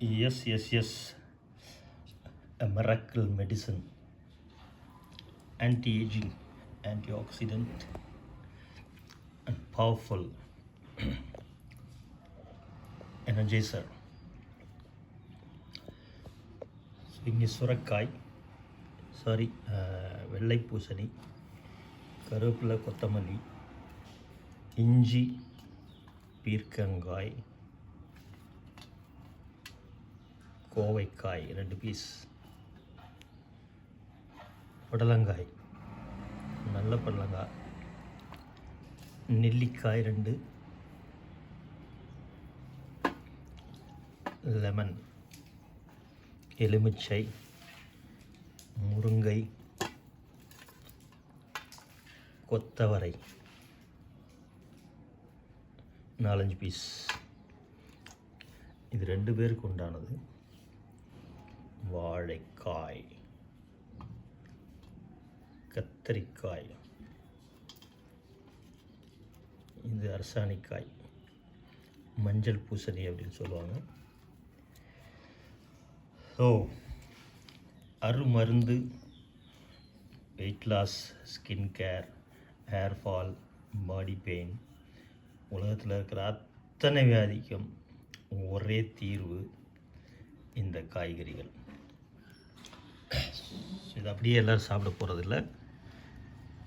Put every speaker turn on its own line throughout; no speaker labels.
Yes, yes, yes. A miracle medicine. Anti aging, antioxidant, and powerful energizer. So இங்கே சுரக்காய் sorry வெள்ளை பூசணி கருவேப்பிலை கொத்தமல்லி இஞ்சி பீர்க்கங்காய் கோவைக்காய் ரெண்டு பீஸ் புடலங்காய் நல்ல புடலங்காய். நெல்லிக்காய் ரெண்டு. லெமன் எலுமிச்சை. முருங்கை. கொத்தவரை. நாலஞ்சு பீஸ் இது ரெண்டு பேருக்கு உண்டானது. வாழைக்காய் கத்தரிக்காய் இது அரசாணிக்காய் மஞ்சள் பூசணி அப்படின்னு சொல்லுவாங்க. So அருமருந்து weight loss skin care hair fall body pain உலகத்தில் இருக்கிற அத்தனை வியாதிக்கும் ஒரே தீர்வு இந்த காய்கறிகள். இது அப்படியே எல்லோரும் சாப்பிட போகிறதில்ல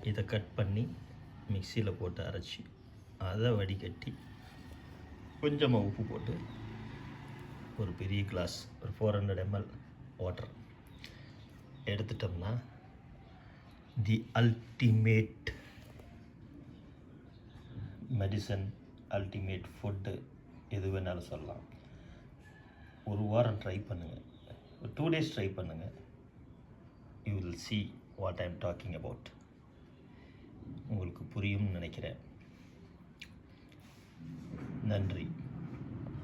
இதை கட் பண்ணி மிக்சியில் போட்டு அரைச்சி அதை வடிகட்டி கொஞ்சமாக உப்பு போட்டு ஒரு பெரிய கிளாஸ் ஒரு ஃபோர் ஹண்ட்ரட் எம்எல் வாட்டர் எடுத்துட்டோம்னா the ultimate medicine ultimate food எது வேணாலும் சொல்லலாம். ஒரு வாரம் ட்ரை பண்ணுங்கள் ஒரு டூ டேஸ் ட்ரை பண்ணுங்கள் you will see what I'm talking about உங்களுக்கு புரியும்னு நினைக்கிறேன். நன்றி.